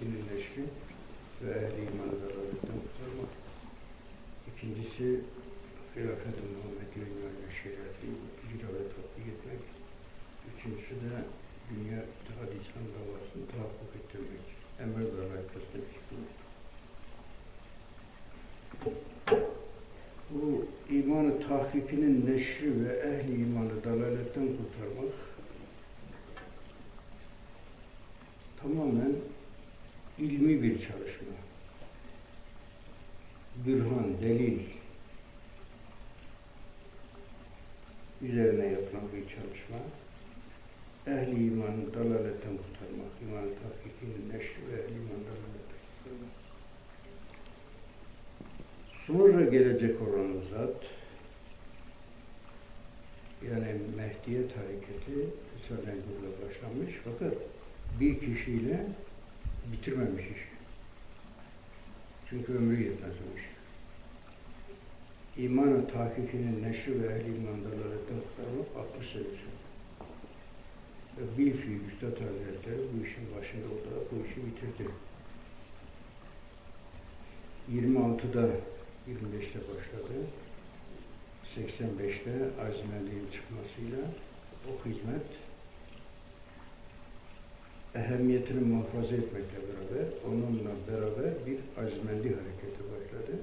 tahkikinin neşri ve ehli imanı zararlıktan kurtarmak. İkincisi, hilafet-i Muhammed'i ve şeriatı icra ve tatbik etmek. Üçüncüsü de dünya İttihad İslam davasını tahakkuk ettirmek. Emir ve layıkasını fikirmek. Bu imanı tahkikinin neşri ve ehli imanı dalaletten kurtarmak tamamen ilmi bir çalışma. Bürhan, delil üzerine yapılan bir çalışma. Ehli imanı dalaletten kurtarmak, imanı tahkikinin neşri ve ehli imanı dalaletten kurtarmak. Sonra gelecek olan zat, yani Mehdiyet hareketi Risale-i başlamış fakat bir kişiyle bitirmemiş işi. Çünkü ömrü yetmez o iş. İmanı tahkikinin neşri ve ehl-i iman dalaletten kurtarmak 60 senesi. Ve bir fiil Üstad Hazretleri bu işin başında olarak bu işi bitirdi. 26'da 25'te başladı. 85'te Azmeli'nin çıkmasıyla o hizmet ehemmiyetini muhafaza etmekle beraber onunla beraber bir azmendi hareketi başladı.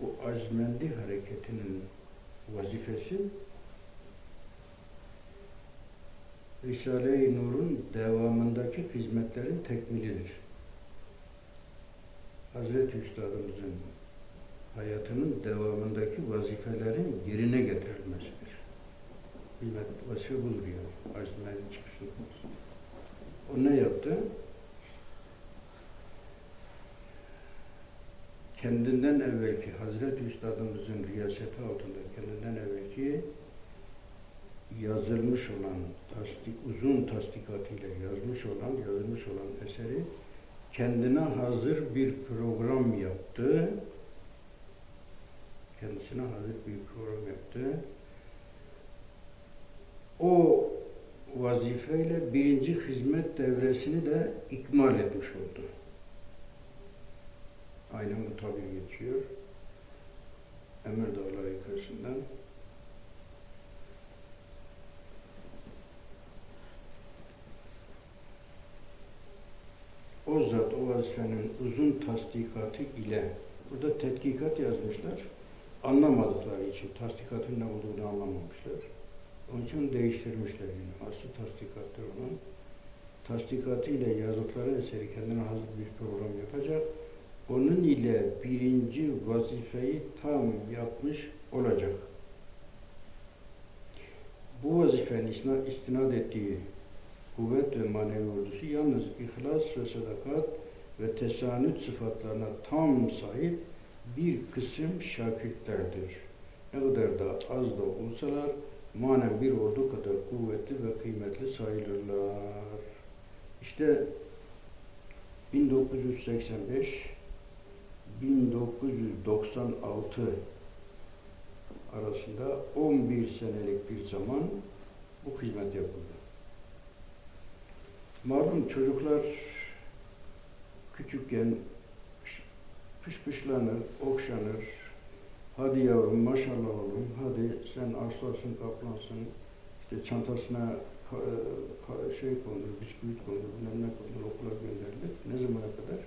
Bu azmendi hareketinin vazifesi Risale-i Nur'un devamındaki hizmetlerin tekmilidir. Hazreti Üstadımızın hayatının devamındaki vazifelerin yerine getirilmesidir. Hizmet vazife budur yani. Azmendi çıkışında. O ne yaptı? Kendinden evvelki Hazreti Üstadımızın riyaseti altında kendinden evvelki yazılmış olan tasdik, uzun tasdikatıyla yazmış olan, yazılmış olan eseri kendine hazır bir program yaptı. Kendisine hazır bir program yaptı. O vazifeyle birinci hizmet devresini de ikmal etmiş oldu. Aynen bu tabir geçiyor. Emir Dağları yukarısından. O zat o vazifenin uzun tasdikatı ile burada tetkikat yazmışlar. Anlamadıkları için tasdikatın ne olduğunu anlamamışlar. Onun için değiştirmişler yine. Aslı tasdikattır onun. Tasdikatı ile yazdıkları eseri kendine hazır bir program yapacak. Onun ile birinci vazifeyi tam yapmış olacak. Bu vazifenin istinad ettiği kuvvet ve manevi ordusu yalnız ihlas ve sadakat ve tesanüt sıfatlarına tam sahip bir kısım şakirtlerdir. Ne kadar da az da olsalar manen bir ordu kadar kuvvetli ve kıymetli sayılırlar. İşte 1985 1996 arasında 11 senelik bir zaman bu hizmet yapıldı. Malum çocuklar küçükken pışpışlanır, okşanır, Hadi yavrum maşallah oğlum, hadi sen arslasın, kaplansın, işte çantasına ka, ka, şey kondur, bisküvit kondur, bilmem ne kondur, okula gönderilir. Ne zamana kadar?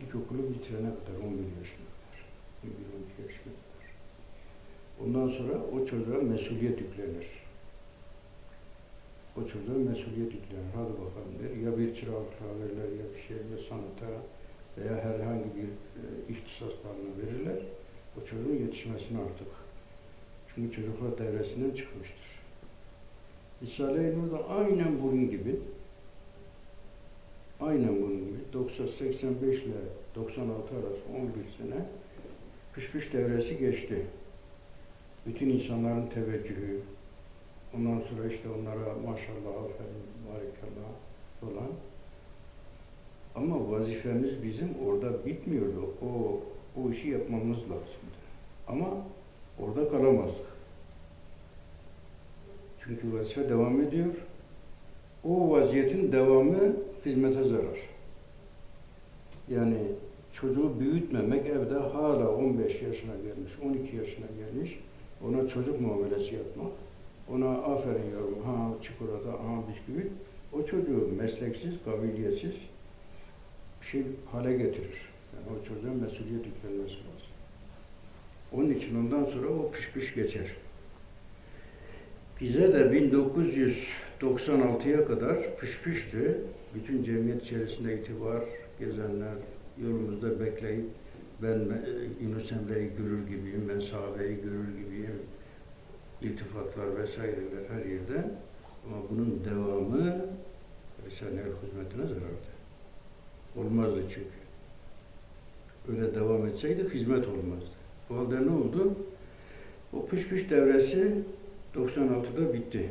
İlkokulu bitirene kadar, 11 yaşına kadar, 11-12 yaşına kadar. Ondan sonra o çocuğa mesuliyet yüklenir. O çocuğa mesuliyet yüklenir. Hadi bakalım der. Ya bir çıraklığa verirler, ya bir şey, ya sanata veya herhangi bir e, ihtisas verirler o çocuğun yetişmesini artık. Çünkü çocuklar devresinden çıkmıştır. Risale-i Nur'da aynen bunun gibi aynen bunun gibi 90-85 ile 96 arası 11 sene kış kış devresi geçti. Bütün insanların teveccühü, ondan sonra işte onlara maşallah, aferin, barikallah falan. Ama vazifemiz bizim orada bitmiyordu. O işi yapmamız lazımdı. Ama orada kalamazdık. Çünkü vazife devam ediyor. O vaziyetin devamı hizmete zarar. Yani çocuğu büyütmemek evde hala 15 yaşına gelmiş, 12 yaşına gelmiş. Ona çocuk muamelesi yapmak. Ona aferin yavrum, ha çikolata, ha bisküvi. O çocuğu mesleksiz, kabiliyetsiz bir şey hale getirir. Yani o çocuğa mesuliyet yüklenmesi lazım. Onun için ondan sonra o pış geçer. Bize de 1996'ya kadar pış pıştı. Bütün cemiyet içerisinde itibar gezenler yolumuzda bekleyip ben e, Yunus Emre'yi görür gibiyim, ben sahabeyi görür gibiyim. İltifatlar vesaireler her yerde. Ama bunun devamı Risale-i hizmetine zarardı. Olmazdı çünkü. Öyle devam etseydi hizmet olmazdı. Bu halde ne oldu? O pış pış devresi 96'da bitti.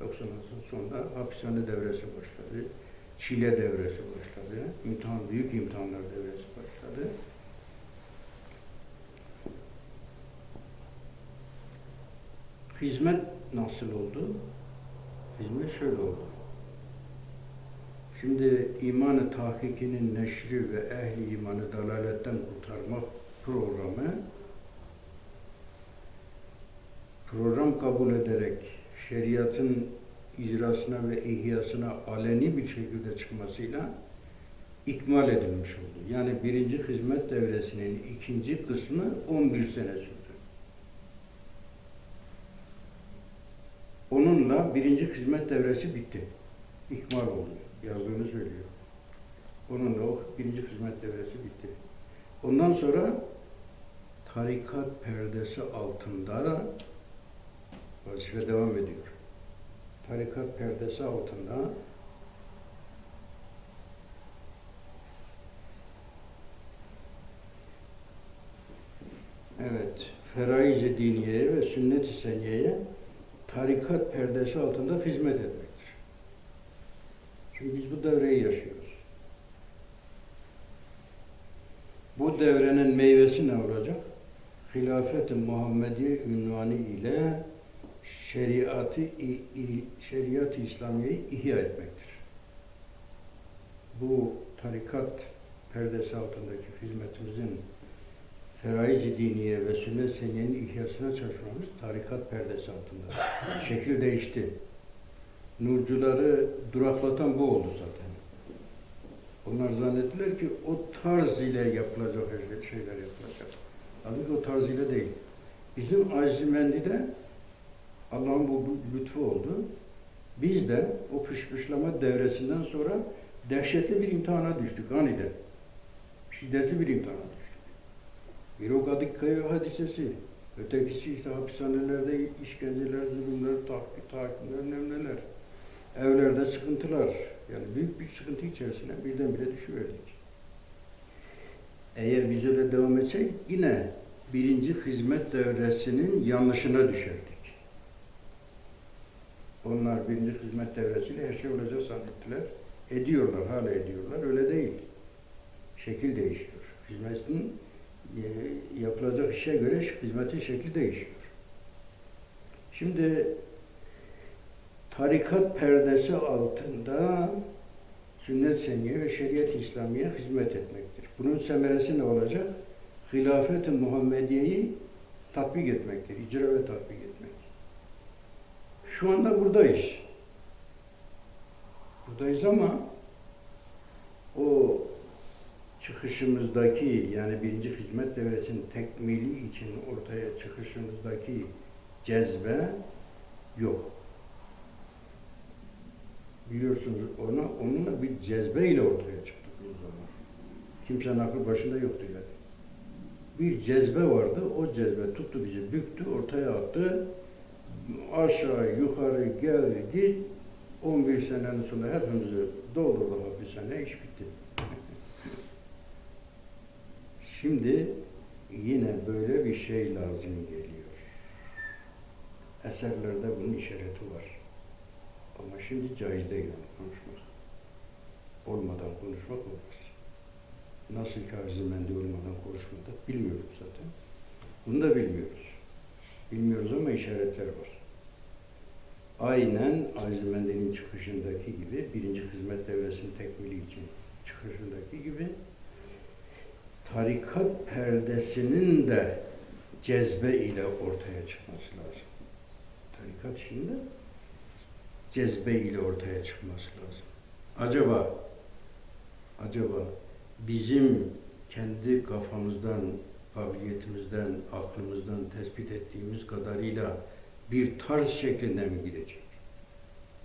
96'nın sonunda hapishane devresi başladı. Çile devresi başladı. İmtihan, büyük imtihanlar devresi başladı. Hizmet nasıl oldu? Hizmet şöyle oldu. Şimdi imanı tahkikinin neşri ve ehli imanı dalaletten kurtarmak programı program kabul ederek şeriatın icrasına ve ihyasına aleni bir şekilde çıkmasıyla ikmal edilmiş oldu. Yani birinci hizmet devresinin ikinci kısmı 11 sene sürdü. Onunla birinci hizmet devresi bitti. İkmal oldu. Yazdığını söylüyor. Onunla o birinci hizmet devresi bitti. Ondan sonra tarikat perdesi altında vazife devam ediyor. Tarikat perdesi altında Evet, feraiz-i diniyeye ve sünnet-i seniyeye tarikat perdesi altında hizmet etmektir. Şimdi biz bu devreyi yaşıyoruz. Bu devrenin meyvesi ne olacak? Hilafet-i Muhammediye ünvanı ile şeriatı şeriat-ı İslamiye'yi ihya etmektir. Bu tarikat perdesi altındaki hizmetimizin feraiz-i diniye ve sünnet seniyenin ihyasına çalışmamız tarikat perdesi altında. Şekil değişti. Nurcuları duraklatan bu oldu zaten. Onlar zannettiler ki o tarz ile yapılacak her şey- şeyler yapılacak. Halbuki o tarz ile değil. Bizim Azimendi'de Allah'ın bu lütfu oldu. Biz de o pışpışlama devresinden sonra dehşetli bir imtihana düştük aniden. Şiddetli bir imtihana düştük. Bir o Kadıköy hadisesi, ötekisi işte hapishanelerde işkenceler, zulümler, tahkik, tahkimler, bilmem neler. Evlerde sıkıntılar. Yani büyük bir sıkıntı içerisine birdenbire düşüverdik. Eğer biz öyle devam etsek yine birinci hizmet devresinin yanlışına düşerdik. Onlar birinci hizmet devresiyle her şey olacak zannettiler. Ediyorlar, hala ediyorlar. Öyle değil. Şekil değişiyor. Hizmetin e, yapılacak işe göre hizmetin şekli değişiyor. Şimdi tarikat perdesi altında sünnet seniye ve şeriat-ı İslamiye hizmet etmektir. Bunun semeresi ne olacak? Hilafet-i Muhammediye'yi tatbik etmektir. icra ve tatbik etmek. Şu anda buradayız. Buradayız ama o çıkışımızdaki yani birinci hizmet devresinin tekmili için ortaya çıkışımızdaki cezbe yok. Biliyorsunuz ona onunla bir cezbeyle ortaya çıktık o zaman. Kimsenin aklı başında yoktu yani. Bir cezbe vardı. O cezbe tuttu bizi, büktü, ortaya attı. Aşağı, yukarı, gel, git. 11 senenin sonunda hepimizi doldurdu hapishane, iş bitti. Şimdi yine böyle bir şey lazım geliyor. Eserlerde bunun işareti var. Ama şimdi caiz değil onu konuşmak. Olmadan konuşmak olmaz. Nasıl ki Arzimendi olmadan konuşmadık bilmiyoruz zaten. Bunu da bilmiyoruz. Bilmiyoruz ama işaretler var. Aynen Arzimendi'nin çıkışındaki gibi, birinci hizmet devresinin tekmili için çıkışındaki gibi tarikat perdesinin de cezbe ile ortaya çıkması lazım. Tarikat şimdi cezbe ile ortaya çıkması lazım. Acaba acaba bizim kendi kafamızdan, kabiliyetimizden, aklımızdan tespit ettiğimiz kadarıyla bir tarz şeklinde mi gidecek?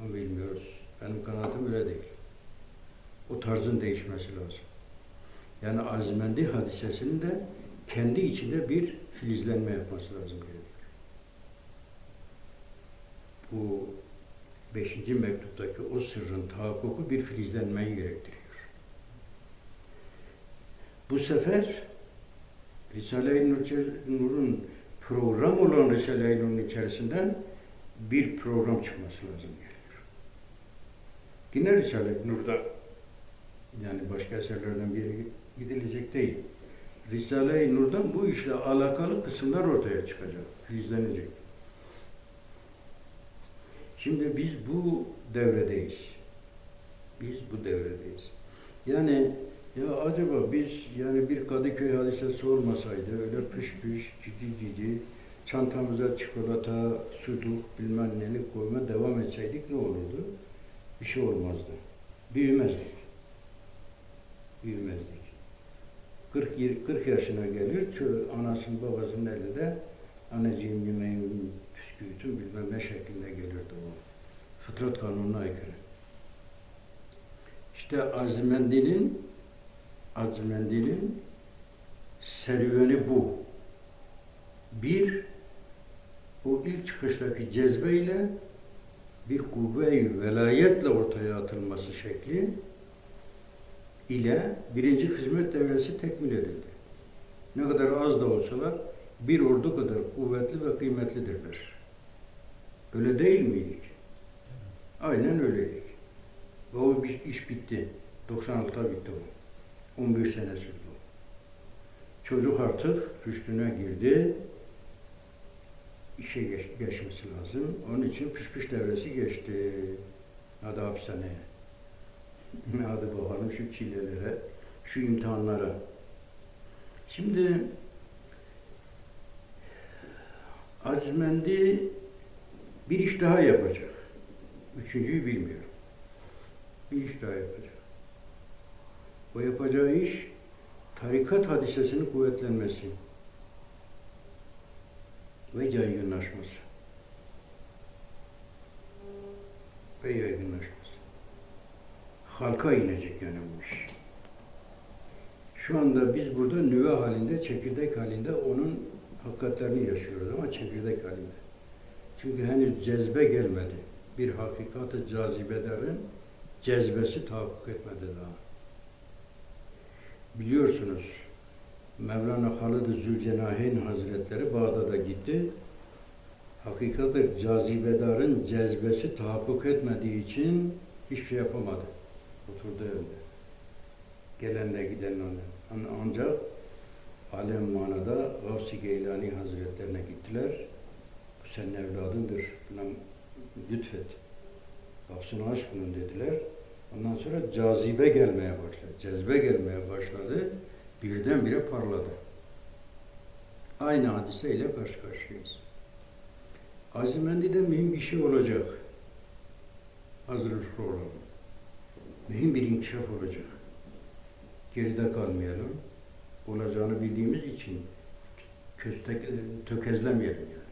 Onu bilmiyoruz. Benim kanaatim öyle değil. O tarzın değişmesi lazım. Yani Azmendi hadisesinin de kendi içinde bir filizlenme yapması lazım gerekiyor. Bu beşinci mektuptaki o sırrın tahakkuku bir filizlenmeyi gerektiriyor. Bu sefer Risale-i Nur- Nur'un program olan Risale-i Nur'un içerisinden bir program çıkması lazım geliyor. Yine Risale-i Nur'da yani başka eserlerden biri gidilecek değil. Risale-i Nur'dan bu işle alakalı kısımlar ortaya çıkacak, filizlenecek. Şimdi biz bu devredeyiz. Biz bu devredeyiz. Yani ya acaba biz yani bir Kadıköy hadisesi olmasaydı öyle pış pış, cici cici çantamıza çikolata, sucuk bilmem neli koyma devam etseydik ne olurdu? Bir şey olmazdı. Büyümezdik. Büyümezdik. 40, yir- 40 yaşına gelir, anasının babasının elinde anneciğim yemeğim, püskürtüm bilmem ne şeklinde gelirdi o. Fıtrat kanununa aykırı. İşte Azmendi'nin Azmendi'nin serüveni bu. Bir, o ilk çıkıştaki cezbeyle bir kuvve-i velayetle ortaya atılması şekli ile birinci hizmet devresi tekmil edildi. Ne kadar az da olsalar bir ordu kadar kuvvetli ve kıymetlidirler. Öyle değil miydik? Aynen öyleydik. Ve o iş bitti. 96'da bitti o. 11 sene sürdü o. Çocuk artık rüştüne girdi. İşe geç, geçmesi lazım. Onun için püsküş devresi geçti. Hadi hapishaneye. Hadi bakalım şu çilelere, şu imtihanlara. Şimdi Azmendi bir iş daha yapacak. Üçüncüyü bilmiyorum. Bir iş daha yapacak. O yapacağı iş tarikat hadisesinin kuvvetlenmesi ve yaygınlaşması. Ve yaygınlaşması. Halka inecek yani bu iş. Şu anda biz burada nüve halinde, çekirdek halinde onun hakikatlerini yaşıyoruz ama çekirdek halinde. Çünkü henüz cezbe gelmedi. Bir hakikati cazibedarın cezbesi tahakkuk etmedi daha. Biliyorsunuz Mevlana Halid-i Zülcenaheyn Hazretleri Bağdat'a gitti. Hakikati cazibedarın cezbesi tahakkuk etmediği için hiçbir şey yapamadı. Oturdu evde. Gelenle gidenle. An- Ancak alem manada Gavsi Geylani Hazretlerine gittiler. Bu senin evladındır. Buna lütfet. Kapısını aç bunun dediler. Ondan sonra cazibe gelmeye başladı. Cezbe gelmeye başladı. Birdenbire parladı. Aynı hadiseyle karşı karşıyayız. Azimendi'de mühim bir şey olacak. Hazırlıklı olalım. Mühim bir inkişaf olacak. Geride kalmayalım. Olacağını bildiğimiz için köstek, tökezlemeyelim yani.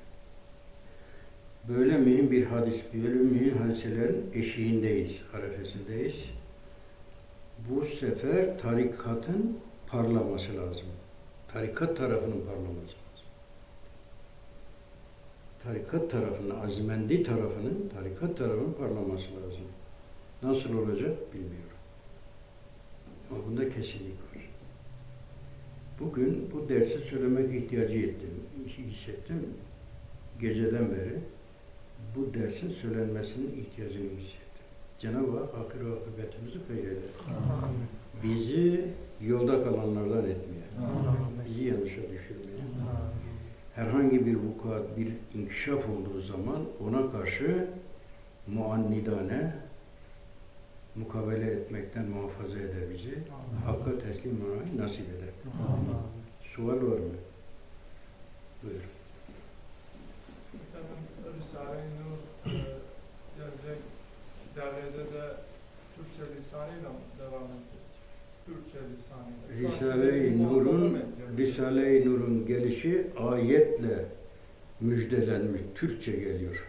Böyle mühim bir hadis, böyle mühim hadiselerin eşiğindeyiz, arefesindeyiz. Bu sefer tarikatın parlaması lazım. Tarikat tarafının parlaması. Tarikat tarafının, azmendi tarafının, tarikat tarafının parlaması lazım. Nasıl olacak bilmiyorum. Ama bunda kesinlik var. Bugün bu dersi söylemek ihtiyacı ettim, hissettim. Geceden beri bu dersin söylenmesinin ihtiyacını hissettim. Cenab-ı Hak ahir akıbetimizi hayreder. Bizi yolda kalanlardan etmeye, bizi yanlışa düşürmeye. Herhangi bir vukuat, bir inkişaf olduğu zaman ona karşı muannidane mukabele etmekten muhafaza eder bizi. Hakka teslim olmayı nasip eder. Sual var mı? Buyur. Risale-i Nur e, gelecek devrede de Türkçe lisanıyla devam edecek? Türkçe lisanıyla. Risale-i Nur'un? Risale-i Nur'un gelişi ayetle müjdelenmiş. Türkçe geliyor.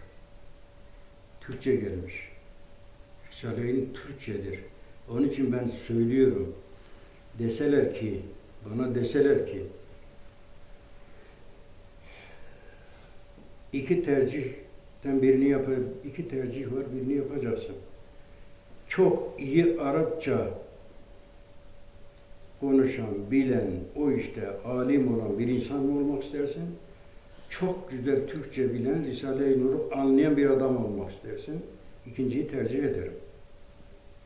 Türkçe gelmiş. Risale-i Türkçedir. Onun için ben söylüyorum. Deseler ki, bana deseler ki iki tercihten birini yap iki tercih var, birini yapacaksın. Çok iyi Arapça konuşan, bilen, o işte alim olan bir insan mı olmak istersin? Çok güzel Türkçe bilen, Risale-i Nur'u anlayan bir adam olmak istersin. İkinciyi tercih ederim.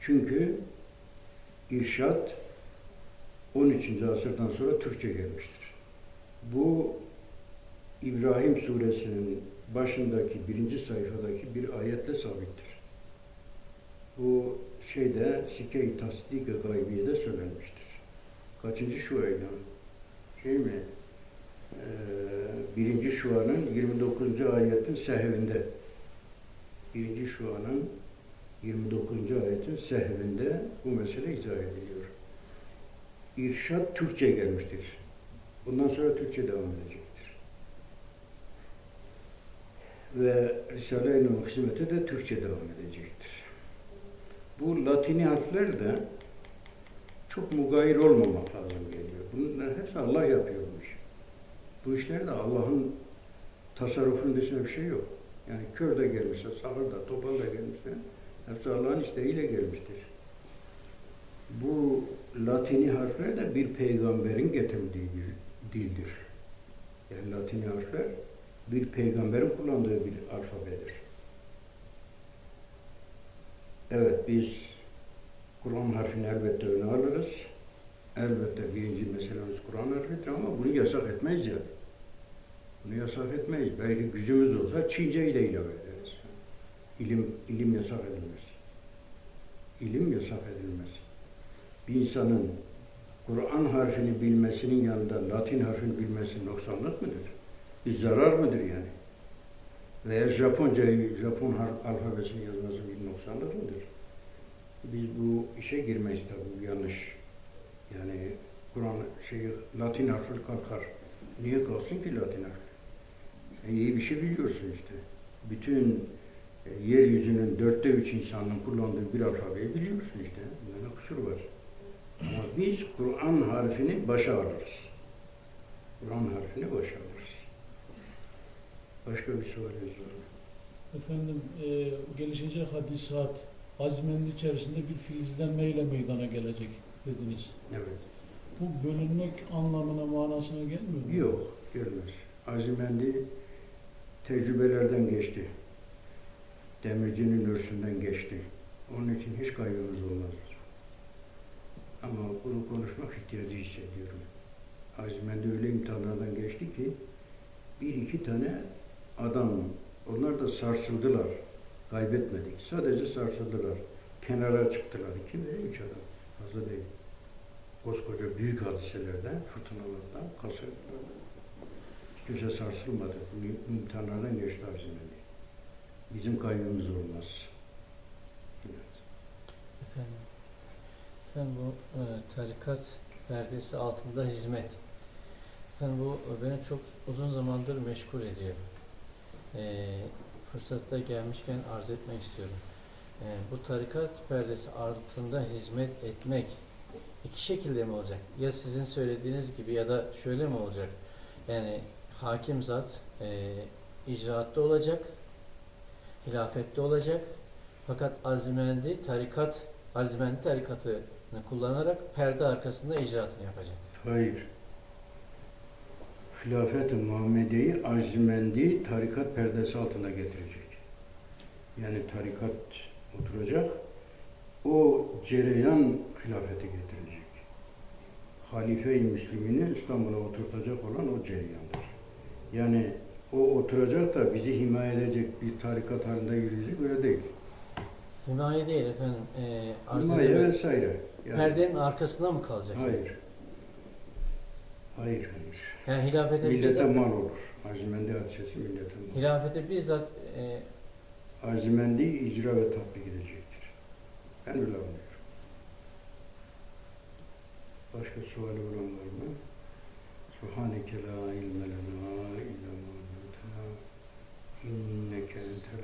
Çünkü irşat 13. asırdan sonra Türkçe gelmiştir. Bu İbrahim suresinin başındaki birinci sayfadaki bir ayetle sabittir. Bu şeyde Sikke-i Tasdik-i Gaybiye'de söylenmiştir. Kaçıncı şuayla? Şey mi? Ee, birinci şuanın 29. ayetin sehvinde. Birinci şuanın 29. ayetin sehvinde bu mesele izah ediliyor. İrşad Türkçe gelmiştir. Bundan sonra Türkçe devam edecektir. Ve Risale-i Nur hizmeti de Türkçe devam edecektir. Bu Latini harfler de çok mugayir olmamak lazım geliyor. Bunların hepsi Allah yapıyormuş. Bu işlerde Allah'ın tasarrufunun dışında bir şey yok. Yani kör de gelmişse, sağır da, topal da gelmişse hepsi Allah'ın isteğiyle gelmiştir. Bu Latini harfler de bir peygamberin getirdiği bir dildir. Yani Latini harfler bir peygamberin kullandığı bir alfabedir. Evet biz Kur'an harfini elbette öne alırız. Elbette birinci meselemiz Kur'an harfidir ama bunu yasak etmeyiz ya. Bunu yasak etmeyiz. Belki gücümüz olsa Çince ile ilave ederiz. İlim, ilim yasak edilmez. İlim yasak edilmez. Bir insanın Kur'an harfini bilmesinin yanında Latin harfini bilmesi noksanlık mıdır? Bir zarar mıdır yani? Veya Japoncayı, Japon alfabesini yazması bir noksanlık mıdır? Biz bu işe girmeyiz tabii, bu yanlış. Yani Kur'an şeyi, Latin harfi kalkar. Niye kalksın ki Latin harfi? Sen iyi bir şey biliyorsun işte. Bütün e, yeryüzünün dörtte üç insanın kullandığı bir alfabeyi biliyorsun işte. Bunda ne kusur var? Ama biz Kur'an harfini başa alırız. Kur'an harfini başa alırız. Başka bir var mı? Efendim e, gelişecek hadisat azmenin içerisinde bir filizlenmeyle meydana gelecek dediniz. Evet. Bu bölünmek anlamına manasına gelmiyor mu? Yok, gelmez. Azimendi tecrübelerden geçti. Demircinin örsünden geçti. Onun için hiç kaybımız olmaz. Ama bunu konuşmak ihtiyacı hissediyorum. Azimendi öyle imtihanlardan geçti ki bir iki tane adam, onlar da sarsıldılar. Kaybetmedik. Sadece sarsıldılar. Kenara çıktılar. İki veya üç adam. Fazla değil. Koskoca büyük hadiselerden, fırtınalardan, kasırgalardan. Hiç kimse sarsılmadı. İmtihanlardan geçti Azimendi. Bizim kaybımız olmaz. Evet. Efendim, efendim bu e, tarikat perdesi altında hizmet. Efendim bu beni çok uzun zamandır meşgul ediyor. E, fırsatta gelmişken arz etmek istiyorum. E, bu tarikat perdesi altında hizmet etmek iki şekilde mi olacak? Ya sizin söylediğiniz gibi ya da şöyle mi olacak? Yani hakim zat e, icraatta olacak, hilafette olacak. Fakat azimendi tarikat, azimendi tarikatını kullanarak perde arkasında icraatını yapacak. Hayır. Hilafet-i Muhammediye'yi Azimendi tarikat perdesi altına getirecek. Yani tarikat oturacak, o cereyan hilafeti getirecek. Halife-i Müslimini İstanbul'a oturtacak olan o cereyandır. Yani o oturacak da bizi himaye edecek bir tarikat halinde yürüyecek öyle değil. Himaye değil efendim. E, arz Himaye vesaire. Yani, Perdenin arkasında mı kalacak? hayır. Hayır, hayır. Yani hilafete millete bizzat, mal olur. Azimendi hadisesi millete mal. Hilafete bizzat e, Azimendi icra ve tatbik edecektir. Ben öyle anlıyorum. Başka suali olan var mı? Subhaneke la ilme lena illa ma inneke entel